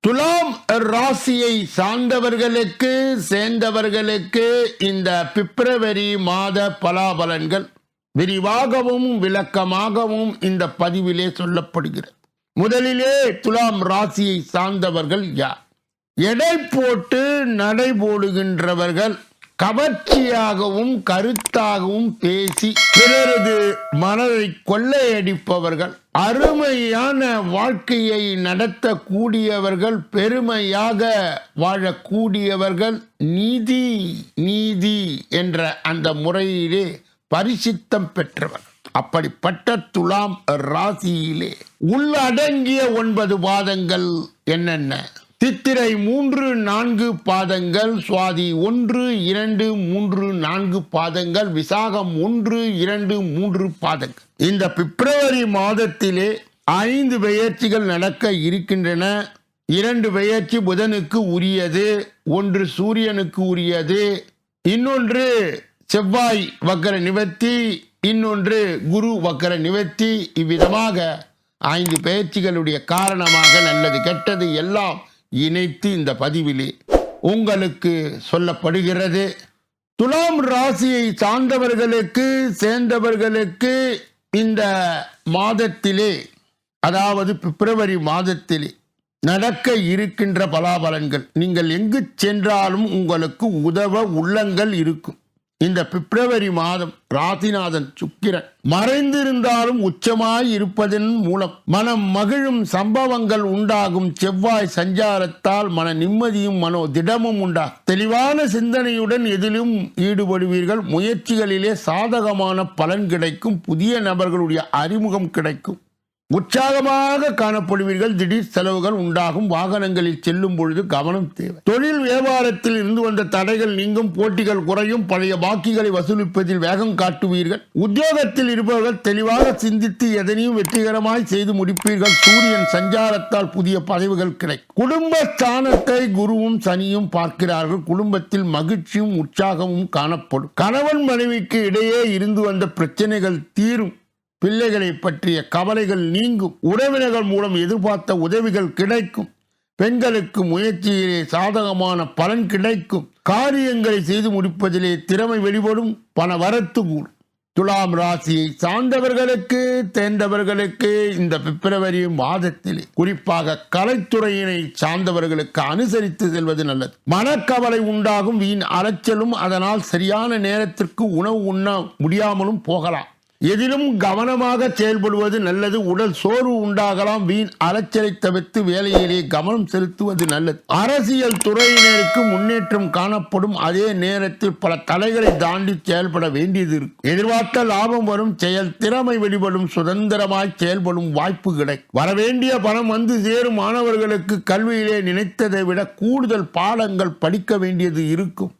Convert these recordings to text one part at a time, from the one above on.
துலாம் ராசியை சார்ந்தவர்களுக்கு சேர்ந்தவர்களுக்கு இந்த பிப்ரவரி மாத பலாபலன்கள் விரிவாகவும் விளக்கமாகவும் இந்த பதிவிலே சொல்லப்படுகிறது. முதலிலே துலாம் ராசியை சார்ந்தவர்கள் யார்? எடை போட்டு நடைபோடுகின்றவர்கள் கவர்ச்சியாகவும் கருத்தாகவும் பேசி பிறரது மனதை கொள்ளையடிப்பவர்கள். அருமையான வாழ்க்கையை நடத்தக்கூடியவர்கள் பெருமையாக வாழக்கூடியவர்கள் நீதி நீதி என்ற அந்த முறையிலே பரிசித்தம் பெற்றவர். அப்படிப்பட்ட துலாம் ராசியிலே உள்ளடங்கிய ஒன்பது வாதங்கள் என்னென்ன? சித்திரை மூன்று நான்கு பாதங்கள் சுவாதி ஒன்று இரண்டு மூன்று நான்கு பாதங்கள் விசாகம் ஒன்று இரண்டு மூன்று பாதங்கள். இந்த பிப்ரவரி மாதத்திலே ஐந்து பெயர்ச்சிகள் நடக்க இருக்கின்றன. இரண்டு பெயர்ச்சி புதனுக்கு உரியது ஒன்று சூரியனுக்கு உரியது இன்னொன்று செவ்வாய் வக்கர நிவர்த்தி இன்னொன்று குரு வக்கர நிவர்த்தி. இவ்விதமாக ஐந்து பெயர்ச்சிகளுடைய காரணமாக நல்லது கெட்டது எல்லாம் இணைத்து இந்த பதிவிலே உங்களுக்கு சொல்லப்படுகிறது. துலாம் ராசியை சார்ந்தவர்களுக்கு சேர்ந்தவர்களுக்கு இந்த மாதத்திலே அதாவது பிப்ரவரி மாதத்திலே நடக்க இருக்கின்ற பலாபலன்கள். நீங்கள் எங்கு சென்றாலும் உங்களுக்கு உதவ உள்ளங்கள் இருக்கும். இந்த பிப்ரவரி மாதம் ராசிநாதன் சுக்கிரன் மறைந்திருந்தாலும் உச்சமாய் இருப்பதன் மூலம் மனம் மகிழும் சம்பவங்கள் உண்டாகும் செவ்வாய் சஞ்சாரத்தால் மன நிம்மதியும் மனோ திடமும் உண்டாகும் தெளிவான சிந்தனையுடன் எதிலும் ஈடுபடுவீர்கள். முயற்சிகளிலே சாதகமான பலன் கிடைக்கும். புதிய நபர்களுடைய அறிமுகம் கிடைக்கும். உற்சாகமாக காணப்படுவீர்கள். திடீர் செலவுகள் உண்டாகும். வாகனங்களில் செல்லும் பொழுது கவனம் தேவை. தொழில் வியாபாரத்தில் இருந்து வந்த தடைகள் நீங்கும். போட்டிகள் குறையும். பழைய பாக்கிகளை வசூலிப்பதில் வேகம் காட்டுவீர்கள். உத்தியோகத்தில் இருப்பவர்கள் தெளிவாக சிந்தித்து எதனையும் வெற்றிகரமாய் செய்து முடிப்பீர்கள். சூரியன் சஞ்சாரத்தால் புதிய பதவிகள் கிடைக்கும். குடும்ப ஸ்தானத்தை குருவும் சனியும் பார்க்கிறார்கள். குடும்பத்தில் மகிழ்ச்சியும் உற்சாகமும் காணப்படும். கணவன் மனைவிக்கு இடையே இருந்து வந்த பிரச்சனைகள் தீரும். பிள்ளைகளை பற்றிய கவலைகள் நீங்கும். உறவினர்கள் மூலம் எதிர்பார்த்த உதவிகள் கிடைக்கும். பெண்களுக்கு முயற்சியிலே சாதகமான பலன் கிடைக்கும். காரியங்களை செய்து முடிப்பதிலே திறமை வெளிப்படும். பண வரத்து கூடும். துலாம் ராசியை சார்ந்தவர்களுக்கு தேர்ந்தவர்களுக்கு இந்த பிப்ரவரி மாதத்தில் குறிப்பாக கலைத்துறையினை சார்ந்தவர்களுக்கு அனுசரித்து செல்வது நல்லது. மனக்கவலை உண்டாகும். வீண் அலைச்சலும் அதனால் சரியான நேரத்திற்கு உணவு உண்ண முடியாமலும் போகலாம். எதிலும் கவனமாக செயல்படுவது நல்லது. உடல் சோர்வு உண்டாகலாம். வீண் அலைச்சலை தவிர்த்து வேலையிலே கவனம் செலுத்துவது நல்லது. அரசியல் துறையினருக்கு முன்னேற்றம் காணப்படும். அதே நேரத்தில் பல தலைகளை தாண்டி செயல்பட வேண்டியது இருக்கும். எதிர்பார்த்த லாபம் வரும். செயல் திறமை வெளிப்படும். சுதந்திரமாய் செயல்படும் வாய்ப்பு கிடைக்கும். வரவேண்டிய பணம் வந்து சேரும். மாணவர்களுக்கு கல்வியிலே நினைத்ததை விட கூடுதல் பாடங்கள் படிக்க வேண்டியது இருக்கும்.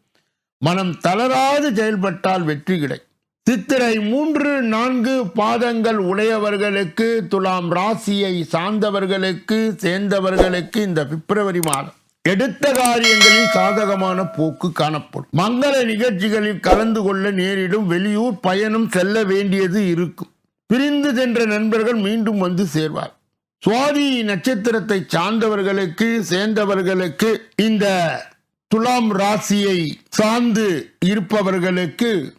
மனம் தளராது செயல்பட்டால் வெற்றி கிடைக்கும். சித்திரை மூன்று நான்கு பாதங்கள் உடையவர்களுக்கு துலாம் ராசியை சார்ந்தவர்களுக்கு சேர்ந்தவர்களுக்கு இந்த பிப்ரவரி மாதம் எடுத்த காரியங்களில் சாதகமான போக்கு காணப்படும். மங்கள நிகழ்ச்சிகளில் கலந்து கொள்ள நேரிடும் வெளியூர் பயணம் செல்ல வேண்டியது இருக்கும். பிரிந்து சென்ற நண்பர்கள் மீண்டும் வந்து சேர்வார். சுவாதி நட்சத்திரத்தை சார்ந்தவர்களுக்கு சேர்ந்தவர்களுக்கு இந்த துலாம் ராசியை சார்ந்து இருப்பவர்களுக்கு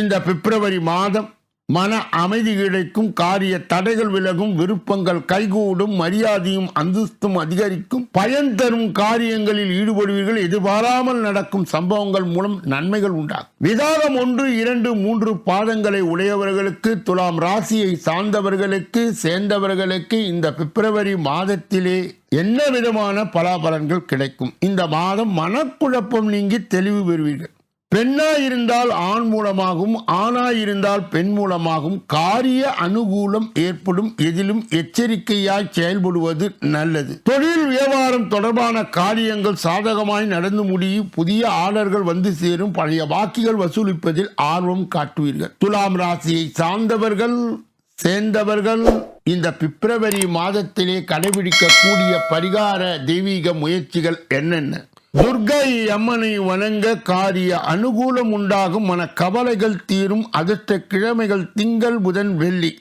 இந்த பிப்ரவரி மாதம் மன அமைதி கிடைக்கும் காரிய தடைகள் விலகும் விருப்பங்கள் கைகூடும் மரியாதையும் அந்தஸ்தும் அதிகரிக்கும். பயன் தரும் காரியங்களில் ஈடுபடுவீர்கள் எதிர்பாராமல் நடக்கும் சம்பவங்கள் மூலம் நன்மைகள் உண்டாகும். விதாகம் ஒன்று இரண்டு மூன்று பாதங்களை உடையவர்களுக்கு துலாம் ராசியை சார்ந்தவர்களுக்கு சேர்ந்தவர்களுக்கு இந்த பிப்ரவரி மாதத்திலே என்ன விதமான பலாபலன்கள் கிடைக்கும்? இந்த மாதம் மனக்குழப்பம் நீங்கி தெளிவு பெறுவீர்கள். பெண்ணா இருந்தால் ஆண் மூலமாகவும் ஆணா இருந்தால் பெண் மூலமாகவும் காரிய அனுகூலம் ஏற்படும் எதிலும் எச்சரிக்கையாய் செயல்படுவது நல்லது. தொழில் வியாபாரம் தொடர்பான காரியங்கள் சாதகமாய் நடந்து முடியும். புதிய ஆர்டர்கள் வந்து சேரும். பழைய பாக்கிகள் வசூலிப்பதில் ஆர்வம் காட்டுவீர்கள். துலாம் ராசியை சார்ந்தவர்கள் சேர்ந்தவர்கள் இந்த பிப்ரவரி மாதத்திலே கடைபிடிக்கக்கூடிய பரிகார தெய்வீக முயற்சிகள் என்னென்ன? துர்கை அம்மனை வணங்க காரிய அனுகூலம் உண்டாகும் மன கவலைகள் தீரும் அதிர்ஷ்ட கிழமைகள் திங்கள் புதன் வெள்ளி.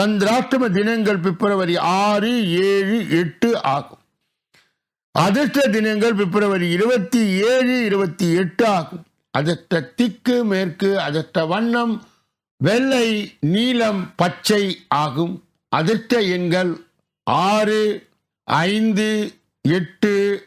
சந்திராஷ்டம தினங்கள் பிப்ரவரி ஆறு ஏழு எட்டு ஆகும். அதிர்ஷ்ட தினங்கள் பிப்ரவரி இருபத்தி ஏழு இருபத்தி எட்டு ஆகும். அதிர்ஷ்ட திக்கு மேற்கு அதிர்ஷ்ட வண்ணம் வெள்ளை நீலம் பச்சை ஆகும். அதிர்ஷ்ட எண்கள் ஆறு ஐந்து எட்டு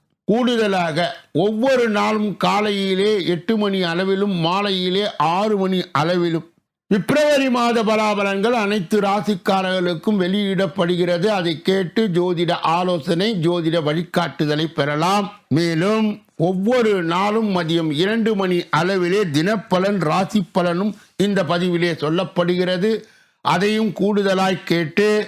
கூடுதலாக ஒவ்வொரு நாளும் காலையிலே எட்டு மணி அளவிலும் மாலையிலே ஆறு மணி அளவிலும். பிப்ரவரி மாத பலாபலன்கள் அனைத்து ராசிக்காரர்களுக்கும் வெளியிடப்படுகிறது. அதை கேட்டு ஜோதிட ஆலோசனை ஜோதிட வழிகாட்டுதலை பெறலாம். மேலும் ஒவ்வொரு நாளும் மதியம் இரண்டு மணி அளவிலே தினப்பலன் ராசி பலனும் இந்த பதிவிலே சொல்லப்படுகிறது. அதையும் கூடுதலாய் கேட்டு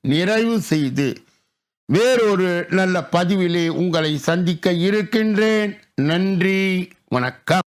நிறைவு செய்து வேறொரு நல்ல பதிவிலே உங்களை சந்திக்க இருக்கின்றேன். நன்றி வணக்கம்.